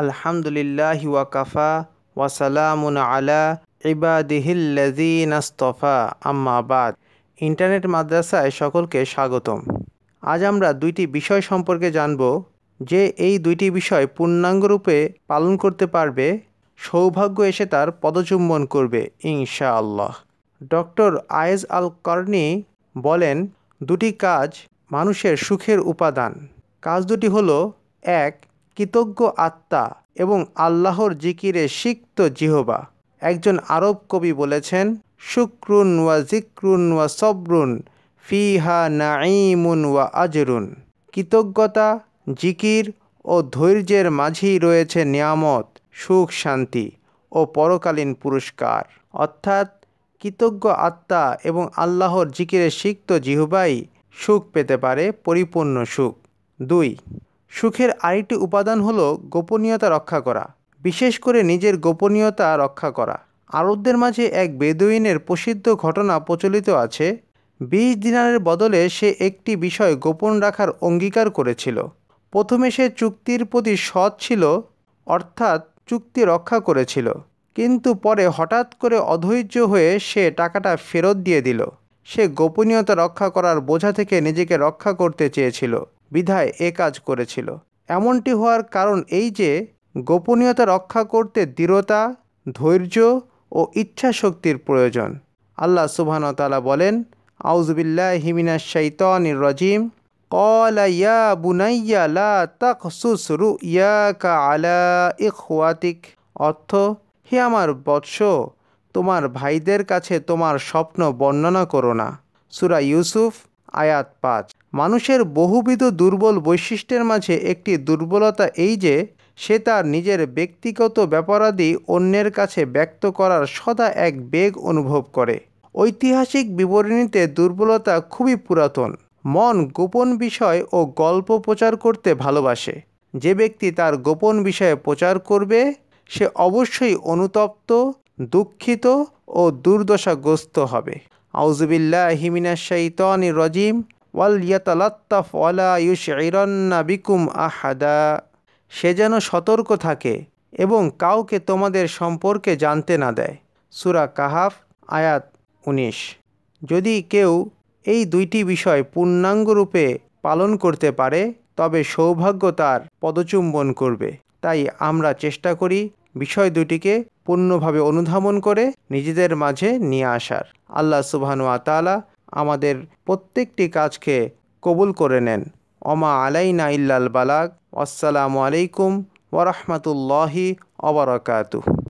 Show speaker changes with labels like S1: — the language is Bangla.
S1: আলহামদুলিল্লাহ ওয়াকাফা ওয়াসালামুন আলা ইবাদিহিল্লাজিনাস্তফা আম্মাবাদ ইন্টারনেট মাদ্রাসায় সকলকে স্বাগতম। আজ আমরা দুইটি বিষয় সম্পর্কে জানব, যে এই দুইটি বিষয় পূর্ণাঙ্গরূপে পালন করতে পারবে, সৌভাগ্য এসে তার পদচুম্বন করবে, ইনশাআল্লাহ। ডক্টর আয়েজ আল কর্নি বলেন, দুটি কাজ মানুষের সুখের উপাদান। কাজ দুটি হলো, এক কৃতজ্ঞ আত্মা এবং আল্লাহর জিকিরে সিক্ত জিহবা। একজন আরব কবি বলেছেন, শুক্রুন ওয়া জিক্রুন ওয়া সবরুন, ফিহা নাঈমুন ওয়া আজরুন। কৃতজ্ঞতা, জিকির ও ধৈর্যের মাঝেই রয়েছে নিয়ামত, সুখ, শান্তি ও পরকালীন পুরস্কার। অর্থাৎ কৃতজ্ঞ আত্মা এবং আল্লাহর জিকিরে সিক্ত জিহবাই সুখ পেতে পারে, পরিপূর্ণ সুখ। দুই সুখের আরেকটি উপাদান হলো গোপনীয়তা রক্ষা করা, বিশেষ করে নিজের গোপনীয়তা রক্ষা করা। আরবদের মাঝে এক বেদুইনের প্রসিদ্ধ ঘটনা প্রচলিত আছে। বিশ দিনারের বদলে সে একটি বিষয় গোপন রাখার অঙ্গীকার করেছিল। প্রথমে সে চুক্তির প্রতি সৎ ছিল, অর্থাৎ চুক্তি রক্ষা করেছিল। কিন্তু পরে হঠাৎ করে অধৈর্য হয়ে সে টাকাটা ফেরত দিয়ে দিল। সে গোপনীয়তা রক্ষা করার বোঝা থেকে নিজেকে রক্ষা করতে চেয়েছিল। বিধায় এ কাজ করেছিল। এমনটি হওয়ার কারণ এই যে, গোপনীয়তা রক্ষা করতে দৃঢ়তা, ধৈর্য ও ইচ্ছা শক্তির প্রয়োজন। আল্লাহ সুবহানতালা বলেন আউজবিল্লাহ হিমিনা শৈতানির রজিম। কলা ইয়া বুনাইয়া লা তাকসুস রুইয়াকা আলা ইখওয়াতিক। অর্থ, হে আমার বৎস, তোমার ভাইদের কাছে তোমার স্বপ্ন বর্ণনা করো না। সুরা ইউসুফ, আয়াত পাঁচ। মানুষের বহুবিধ দুর্বল বৈশিষ্ট্যের মাঝে একটি দুর্বলতা এই যে, সে তার নিজের ব্যক্তিগত ব্যাপারাদি অন্যের কাছে ব্যক্ত করার সদা এক বেগ অনুভব করে। ঐতিহাসিক বিবরণীতে দুর্বলতা খুবই পুরাতন। মন গোপন বিষয় ও গল্প প্রচার করতে ভালোবাসে। যে ব্যক্তি তার গোপন বিষয়ে প্রচার করবে, সে অবশ্যই অনুতপ্ত, দুঃখিত ও দুর্দশাগ্রস্ত হবে। আউজবিল্লাহ হিমিনা রজিম। ওয়াল বিকুম আহাদা। সে যেন সতর্ক থাকে এবং কাউকে তোমাদের সম্পর্কে জানতে না দেয়। সুরা কাহাফ, আয়াত উনিশ। যদি কেউ এই দুইটি বিষয় পূর্ণাঙ্গরূপে পালন করতে পারে, তবে সৌভাগ্য তার পদচুম্বন করবে। তাই আমরা চেষ্টা করি বিষয় দুটিকে পূর্ণভাবে অনুধাবন করে নিজেদের মাঝে নিয়ে আসার। আল্লাহ সুবহানু আতালা আমাদের প্রত্যেকটি কাজকে কবুল করে নেন। অমা আলাইনা ইল্লাল বালাক আসসালামু আলাইকুম ওরহমতুল্লাহি অবরকাতুহ